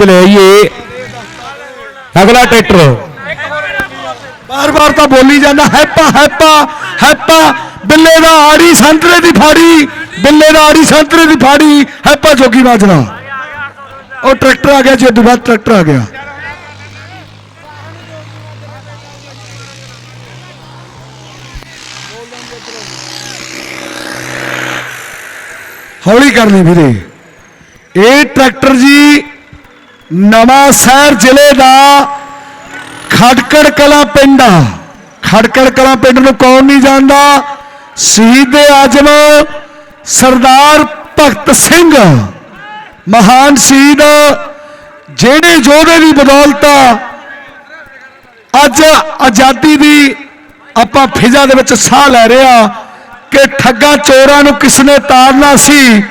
ਵਿੱਚ ਲੈ ਆਈਏ। ਅਗਲਾ ਟਰੈਕਟਰ। ਬਾਰ-ਬਾਰ ਤਾਂ ਬੋਲੀ ਜਾਂਦਾ, ਹੈਪਾ ਹੈਪਾ ਹੈਪਾ, ਬਿੱਲੇ ਦਾ ਆੜੀ ਸੰਤਰੇ ਦੀ ਫਾੜੀ, ਬਿੱਲੇ ਦਾ ਆੜੀ ਸੰਤਰੇ ਦੀ ਫਾੜੀ, ਹੈਪਾ ਜੋਗੀ ਬਾਜਰਾ ਉਹ ਟਰੈਕਟਰ ਆ ਗਿਆ ਜੇ ਉਦੋਂ ਬਾਅਦ ਟਰੈਕਟਰ ਆ ਗਿਆ। ਹੌਲੀ ਕਰਨੀ ਵੀਰੇ। ਇਹ ਟਰੈਕਟਰ ਜੀ ਨਵਾਂ ਸ਼ਹਿਰ ਜ਼ਿਲ੍ਹੇ ਦਾ ਖੜਕੜ ਕਲਾ ਪਿੰਡ ਆ। ਖੜਕੜ ਕਲਾ ਪਿੰਡ ਨੂੰ ਕੌਣ ਨਹੀਂ ਜਾਣਦਾ? ਸ਼ਹੀਦ ਆਜਮ ਸਰਦਾਰ ਭਗਤ ਸਿੰਘ। ਮਹਾਨ ਸ਼ਹੀਦ, ਜਿਹੜੇ ਯੋਧੇ ਦੀ ਬਦੌਲਤ ਅੱਜ ਆਜ਼ਾਦੀ ਦੀ ਆਪਾਂ ਫਿਜ਼ਾ ਦੇ ਵਿੱਚ ਸਾਹ ਲੈ ਰਹੇ ਆ ਕਿ ਠੱਗਾ ਚੋਰਾਂ ਨੂੰ ਕਿਸਨੇ ਤਾਰਨਾ ਸੀ?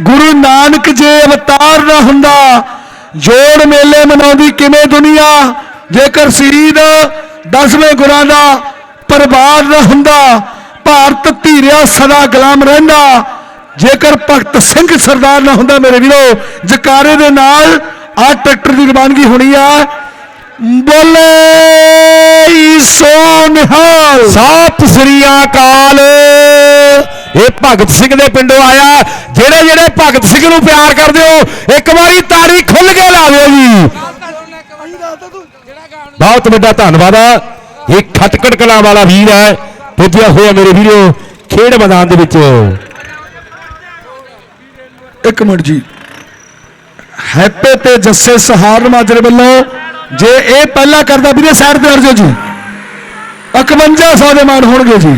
ਗੁਰੂ ਨਾਨਕ ਜੇ ਅਵਤਾਰ ਨਾ ਹੁੰਦਾ ਜੋੜ ਮੇਲੇ ਮਨਾਉਂਦੀ ਕਿਵੇਂ ਦੁਨੀਆ? ਜੇਕਰ ਸ਼ਹੀਦ ਦਸਵੇਂ ਗੁਰਾਂ ਦਾ ਪਰਿਵਾਰ ਨਾ ਹੁੰਦਾ, ਭਾਰਤ ਧੀਰਿਆ ਸਦਾ ਗੁਲਾਮ ਰਹਿੰਦਾ। ਜੇਕਰ ਭਗਤ ਸਿੰਘ ਸਰਦਾਰ ਨਾ ਹੁੰਦਾ ਮੇਰੇ ਵੀਰੋ, ਜਕਾਰੇ ਦੇ ਨਾਲ ਆ ਟਰੈਕਟਰ ਦੀ ਰਵਾਨਗੀ ਹੋਣੀ ਆ। ਬੋਲੇ ਸੋ ਨਿਹਾਲ ਸਤਿ ਸ੍ਰੀ ਅਕਾਲ। ਇਹ ਭਗਤ ਸਿੰਘ ਦੇ ਪਿੰਡੋਂ ਆਇਆ। ਜਿਹੜੇ ਜਿਹੜੇ ਭਗਤ ਸਿੰਘ ਨੂੰ ਪਿਆਰ ਕਰਦੇ ਹੋ, ਇੱਕ ਵਾਰੀ ਤਾੜੀ ਖੁੱਲ ਕੇ ਲਾ ਦਿਓ ਜੀ। ਬਹੁਤ ਵੱਡਾ ਧੰਨਵਾਦ ਆ। ਇਹ ਖਟਕੜ ਕਲਾਂ ਵਾਲਾ ਵੀਰ ਹੈ। ਪੁੱਜਿਆ ਹੋਇਆ ਮੇਰੇ ਵੀਰੋ, ਖੇਡ ਮੈਦਾਨ ਦੇ ਵਿੱਚ। ਇੱਕ ਮਿੰਟ ਜੀ। ਹੈਪੇ ਤੇ ਜੱਸੇ ਸਹਾਰਨ ਮਾਜਰੇ ਵੱਲੋਂ, ਜੇ ਇਹ ਪਹਿਲਾਂ ਕਰਦਾ ਵੀਰੇ, ਸਾਈਡ ਤੇ ਅਰਜੋ ਜੀ। 5100 ਦੇ ਮਾਨ ਹੋਣਗੇ ਜੀ।